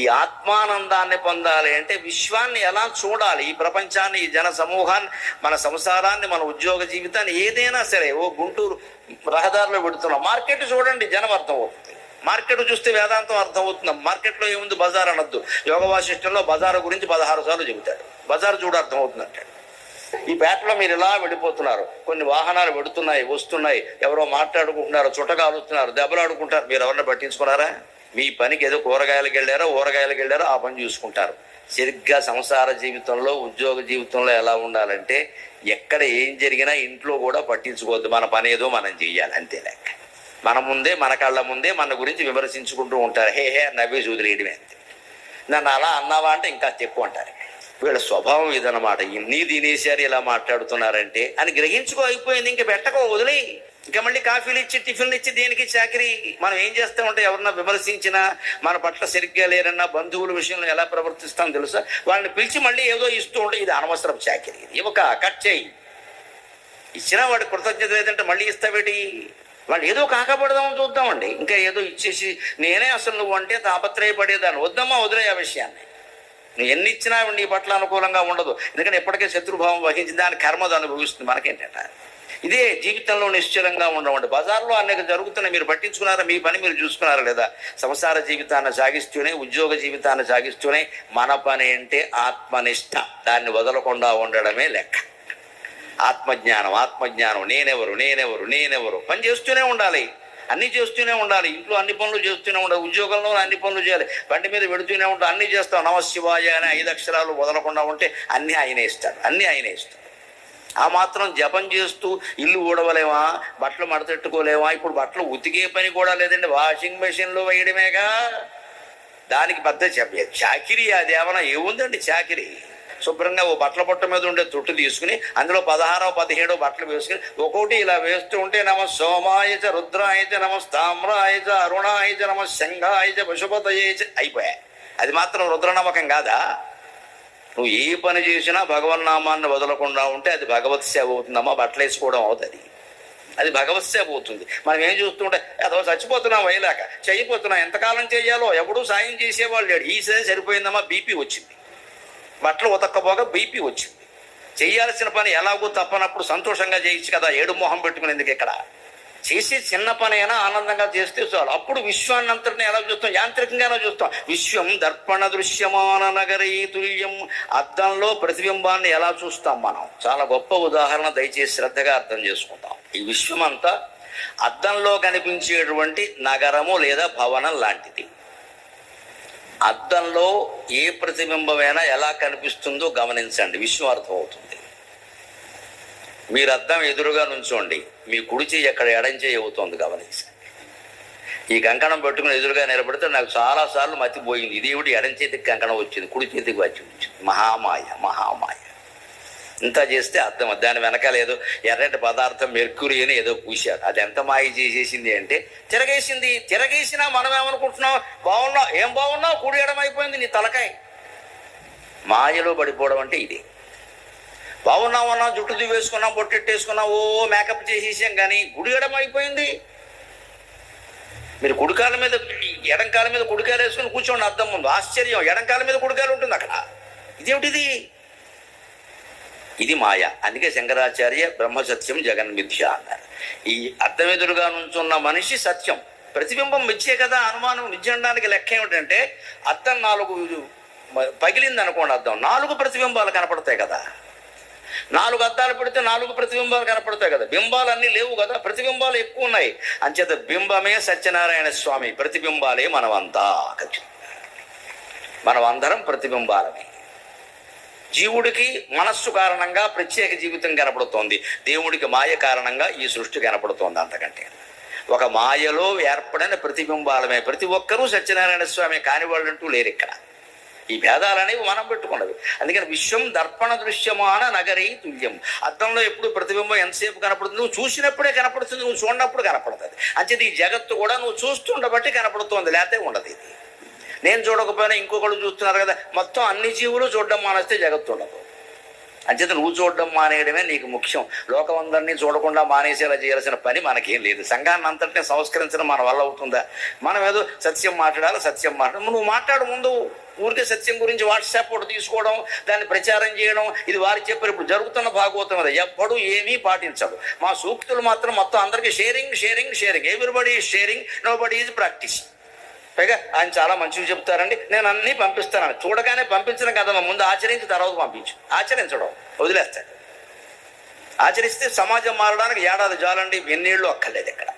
ఈ ఆత్మానందాన్ని పొందాలి అంటే విశ్వాన్ని ఎలా చూడాలి? ఈ ప్రపంచాన్ని ఈ జన సమూహాన్ని మన సంసారాన్ని మన ఉద్యోగ జీవితాన్ని ఏదైనా సరే ఓ గుంటూరు రహదారిలో పెడుతున్నాం. మార్కెట్ చూడండి జనం అర్థం అవుతుంది. మార్కెట్ చూస్తే వేదాంతం అర్థం అవుతుంది. మార్కెట్లో ఏముంది? బజార్ అనొద్దు. యోగ వాసిష్టంలో బజారు గురించి పదహారు సార్లు చెబుతాడు బజార్ చూడ అర్థం అవుతుంది అంటాడు. ఈ పేటలో మీరు ఇలా వెళ్ళిపోతున్నారు. కొన్ని వాహనాలు పెడుతున్నాయి వస్తున్నాయి. ఎవరో మాట్లాడుకుంటున్నారు చుట్టకాలుస్తున్నారు దెబ్బలాడుకుంటారు మీరు ఎవరిని పట్టించుకున్నారా? మీ పనికి ఏదో కూరగాయలకు వెళ్ళారో ఊరగాయలకు వెళ్ళారో ఆ పని చూసుకుంటారు. సరిగ్గా సంసార జీవితంలో ఉద్యోగ జీవితంలో ఎలా ఉండాలంటే ఎక్కడ ఏం జరిగినా ఇంట్లో కూడా పట్టించుకోవద్దు. మన పని ఏదో మనం చెయ్యాలి అంతే లెక్క. మన ముందే మన కళ్ళ ముందే మన గురించి విమర్శించుకుంటూ ఉంటారు. హే హే నవ్వి చూదిలేయడమే అంతే. నన్ను అలా అన్నావా అంటే ఇంకా ఎక్కువ అంటారు. వీళ్ళ స్వభావం ఇదనమాట ఇన్ని తినేసారు ఇలా మాట్లాడుతున్నారంటే అని గ్రహించుకో అయిపోయింది. ఇంక పెట్టకో వదిలేయి. ఇంకా మళ్ళీ కాఫీలు ఇచ్చి టిఫిన్లు ఇచ్చి దేనికి చాకరీ? మనం ఏం చేస్తూ ఉంటే ఎవరన్నా విమర్శించినా మన పట్ల సరిగ్గా లేరన్నా బంధువుల విషయంలో ఎలా ప్రవర్తిస్తాం తెలుసా? వాళ్ళని పిలిచి మళ్ళీ ఏదో ఇస్తూ ఉంటే ఇది అనవసరం చాకరీ. ఇవ్వక కట్ చేయి. ఇచ్చినా వాడి కృతజ్ఞత లేదంటే మళ్ళీ ఇస్తావేటి? వాళ్ళు ఏదో కాకపడదామని చూద్దామండి. ఇంకా ఏదో ఇచ్చేసి నేనే అసలు నువ్వు అంటే తాపత్రయపడేదాన్ని. వద్దమ్మా వదిలే ఆ విషయాన్ని. నువ్వు ఎన్ని ఇచ్చినా నీ పట్ల అనుకూలంగా ఉండదు. ఎందుకంటే ఎప్పటికే శత్రుభావం వహించి దాని కర్మది అనుభవిస్తుంది మనకేంటంటే? ఇదే జీవితంలో నిశ్చలంగా ఉండమండి. బజార్లో అనేక జరుగుతున్నాయి. మీరు పట్టించుకున్నారా? మీ పని మీరు చూసుకున్నారా లేదా? సంసార జీవితాన్ని సాగిస్తూనే ఉద్యోగ జీవితాన్ని సాగిస్తూనే మన పని అంటే ఆత్మనిష్ట. దాన్ని వదలకుండా ఉండడమే లెక్క. ఆత్మజ్ఞానం ఆత్మజ్ఞానం. నేనెవరు? నేనెవరు? నేనెవరు? పని చేస్తూనే ఉండాలి. అన్ని చేస్తూనే ఉండాలి. ఇంట్లో అన్ని పనులు చేస్తూనే ఉండాలి. ఉద్యోగంలో అన్ని పనులు చేయాలి. బండి మీద పెడుతూనే ఉంటాం. అన్ని చేస్తాం. నమశివాయ అనే ఐదు అక్షరాలు వదలకుండా ఉంటే అన్ని ఆయనే ఇస్తాడు అన్ని ఆయనే ఇస్తాడు ఆ మాత్రం జపం చేస్తూ ఇల్లు ఊడవలేమా బట్టలు మడతెట్టుకోలేమా ఇప్పుడు బట్టలు ఉతికే పని కూడా లేదండి వాషింగ్ మెషిన్లో వేయడమేగా. దానికి పెద్ద చెప్ప చాకిరి అది ఏమైనా ఏముందండి చాకిరి? శుభ్రంగా ఓ బట్టల పొట్ట మీద ఉండే తుట్టు తీసుకుని అందులో పదహారో పదిహేడో బట్టలు వేసుకుని ఒక్కొక్కటి ఇలా వేస్తూ ఉంటే నమ సోమాయచ రుద్రాయచ నమ స్థామ్రాయచ అరుణాయచ నమ శంఘాయచ పశుపతయచ అయిపోయాయి అది మాత్రం రుద్రనమ్మకం కాదా? నువ్వు ఏ పని చేసినా భగవన్నామాన్ని వదలకుండా ఉంటే అది భగవత్ సేవ అవుతుందమ్మా బట్టలు వేసుకోవడం అవుతుంది. అది భగవత్ సేవ అవుతుంది. మనం ఏం చూస్తుంటే అదో చచ్చిపోతున్నాం వైలాక చెయ్యిపోతున్నాం ఎంతకాలం చేయాలో ఎవడూ సాయం చేసేవాళ్ళు లేడు. ఈ సరే సరిపోయిందమ్మా బీపీ వచ్చింది. బట్టలు ఉతక్కపోగా బీపీ వచ్చింది. చేయాల్సిన పని ఎలాగో తప్పనప్పుడు సంతోషంగా చేయొచ్చు కదా ఏడు మొహం పెట్టుకునేందుకు ఇక్కడ. చేసే చిన్న పని అయినా ఆనందంగా చేస్తే చాలు. అప్పుడు విశ్వాన్ని అంతటిని ఎలా చూస్తాం? యాంత్రికంగానే చూస్తాం. విశ్వం దర్పణ దృశ్యమాన నగరీ తుల్యం అద్దంలో ప్రతిబింబాన్ని ఎలా చూస్తాం మనం? చాలా గొప్ప ఉదాహరణ దయచేసి శ్రద్ధగా అర్థం చేసుకుంటాం ఈ విశ్వం అంతా అద్దంలో కనిపించేటువంటి నగరము లేదా భవనం లాంటిది. అద్దంలో ఏ ప్రతిబింబమైనా ఎలా కనిపిస్తుందో గమనించండి. విశ్వం అర్థమవుతుంది. మీరు అద్దం ఎదురుగా నుంచోండి. మీ కుడి ఎక్కడ ఎడం అవుతోంది గమనించండి. ఈ కంకణం పెట్టుకుని ఎదురుగా నిలబడితే నాకు చాలాసార్లు మతిపోయింది ఇది ఇదేమిటి ఎడం చేతికి కంకణం వచ్చింది కుడి చేతికి వచ్చి వచ్చింది. మహామాయ మహామాయ. ఇంత చేస్తే అర్థం దాని వెనకాల ఏదో ఎర్రటి పదార్థం మెర్క్యూరీ అని ఏదో పూశారు. అది ఎంత మాయ చేసేసింది అంటే తిరగేసింది. తిరగేసినా మనం ఏమనుకుంటున్నాం? బాగున్నావు? ఏం బాగున్నావు? కుడి ఎడమైపోయింది నీ తలకాయ. మాయలో పడిపోవడం అంటే ఇది. బాగున్నాం అన్నాం జుట్టు దివేసుకున్నాం బొట్టెట్టేసుకున్నాం ఓ మేకప్ చేసేసాం కానీ గుడి ఎడం అయిపోయింది. మీరు కుడికాల మీద ఎడంకాల మీద కుడికాయలు వేసుకుని కూర్చోండి అర్థం ముందు. ఆశ్చర్యం ఎడంకాల మీద కుడికాయలు ఉంటుంది అక్కడ. ఇదేమిటిది? ఇది మాయ. అందుకే శంకరాచార్య బ్రహ్మ సత్యం జగన్ మిథ్య అన్నారు. ఈ అర్థం ఎదురుగా నుంచున్న మనిషి సత్యం. ప్రతిబింబం మిథ్యే కదా అనుమానం మిథ్యండానికి లెక్క ఏమిటంటే అర్థం నాలుగు పగిలింది అనుకోండి అర్థం నాలుగు ప్రతిబింబాలు కనపడతాయి కదా. నాలుగు అద్దాలు పెడితే నాలుగు ప్రతిబింబాలు కనపడతాయి కదా. బింబాలు అన్నీ లేవు కదా ప్రతిబింబాలు ఎక్కువ ఉన్నాయి. అంచేత బింబమే సత్యనారాయణ స్వామి ప్రతిబింబాలే మనమంతా మనం అందరం ప్రతిబింబాలమే. జీవుడికి మనస్సు కారణంగా ప్రత్యేక జీవితం కనపడుతోంది. దేవుడికి మాయ కారణంగా ఈ సృష్టి కనపడుతోంది అంతకంటే. ఒక మాయలో ఏర్పడిన ప్రతిబింబాలమే. ప్రతి ఒక్కరూ సత్యనారాయణ స్వామి కాని అంటూ లేరు ఇక్కడ. ఈ భేదాలు అనేవి మనం పెట్టుకున్నది అందుకని విశ్వం దర్పణ దృశ్యమాన నగరీ తుల్యం. అద్దంలో ఎప్పుడు ప్రతిబింబం ఎంతసేపు కనపడుతుంది? నువ్వు చూసినప్పుడే కనపడుతుంది నువ్వు చూడనప్పుడు కనపడుతుంది. అంచేది ఈ జగత్తు కూడా నువ్వు చూస్తుండబట్టి కనపడుతోంది లేకపోతే ఉండదు ఇది. నేను చూడకపోయినా ఇంకొకళ్ళు చూస్తున్నారు కదా మొత్తం అన్ని జీవులు చూడడం మానేస్తే జగత్తు ఉండదు. అంచేత నువ్వు చూడడం మానేయడమే నీకు ముఖ్యం. లోకం అందరినీ చూడకుండా మానేసేలా చేయాల్సిన పని మనకేం లేదు. సంఘాన్ని అంతటినీ సంస్కరించడం మన వల్ల అవుతుందా? మనం ఏదో సత్యం మాట్లాడాలి? సత్యం మాట్లాడాలి నువ్వు మాట్లాడు ముందు. ఊరికే సత్యం గురించి వాట్సాప్ ఒకటి తీసుకోవడం దాన్ని ప్రచారం చేయడం ఇది వారు చెప్పారు ఇప్పుడు జరుగుతున్న భాగవతం అది. ఎప్పుడు ఏమీ పాటించడు. మా సూక్తులు మాత్రం మొత్తం అందరికీ sharing sharing sharing. Everybody is sharing nobody is practice పైగా ఆయన చాలా మంచివి చెప్తారండి. నేను అన్ని పంపిస్తాను. చూడగానే పంపించిన కదా ముందు ఆచరించి తర్వాత పంపించు. ఆచరించడం వదిలేస్తాడు ఆచరిస్తే సమాజం మారడానికి ఏడాది జాలండి ఎన్నేళ్ళు అక్కర్లేదు ఇక్కడ.